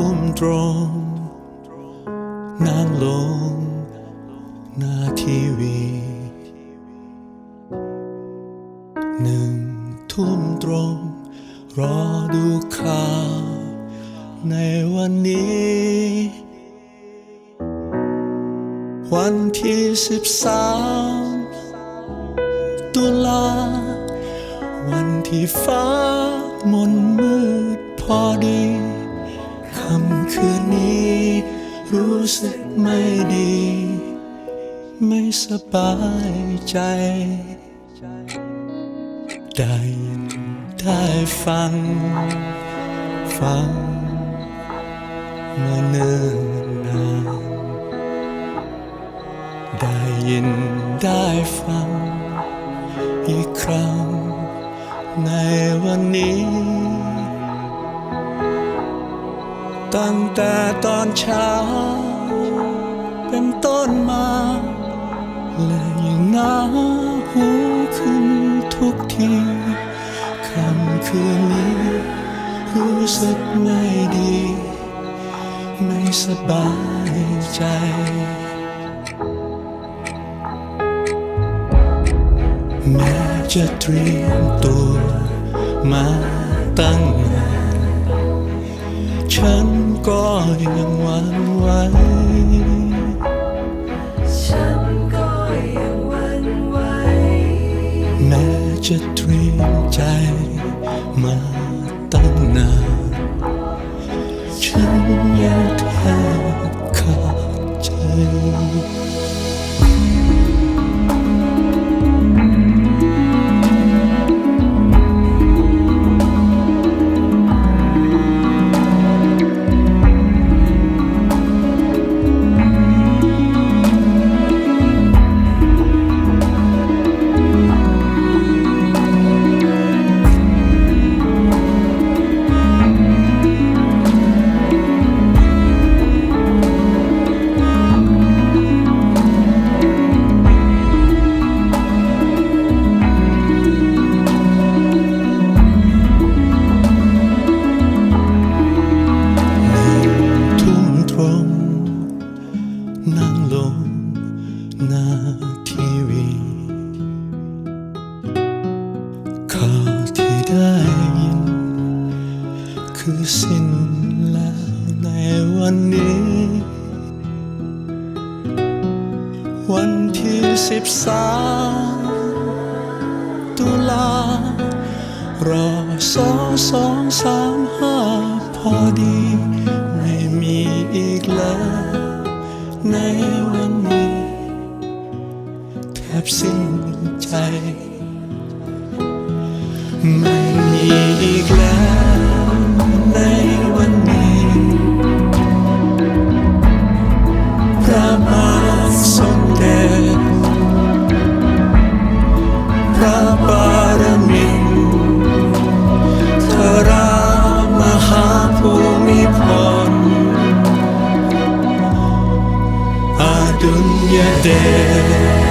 ทุ่มตรงนั่งลงหน้าทีวีหนึ่งทุ่มตรง รอดูข่าว ในวันนี้ วันที่สิบสามตุลา วันที่ฟ้ามนมืดพอดี คำคืนนี้ รู้สึกไม่ดี ไม่สบายใจ ได้ยินได้ฟัง ฟังเมื่อเนิ่นนานได้ยินได้ฟัง อีกครั้งในวันนี้ ตั้งแต่ตอนเช้า เป็นต้นมา และยิ่งหนาหูขึ้นทุกทีคำคืนนี้ รู้สึกไม่ดี ไม่สบายใจแม้จะเตรียมตัวมาตั้งนาน ฉันก็ยังหวั่นไหวฉันก็ยังหวั่นไหวแม้จะเตรียมใจมาตั้งนานฉันยังแท ทีวีข่าวที่ได้ยิน คือสิ้นแล้วในวันนี้ วันที่สิบสามตุลารอสอสองสามห้าพอดี ไม่มีอีกแล้วในวัน บสิ้นใจ ไม่มีอีกแล้วในวันนี้ พระบาทสมเด็จพระบารมีเทรามหาภูมิพลอดุลยเดช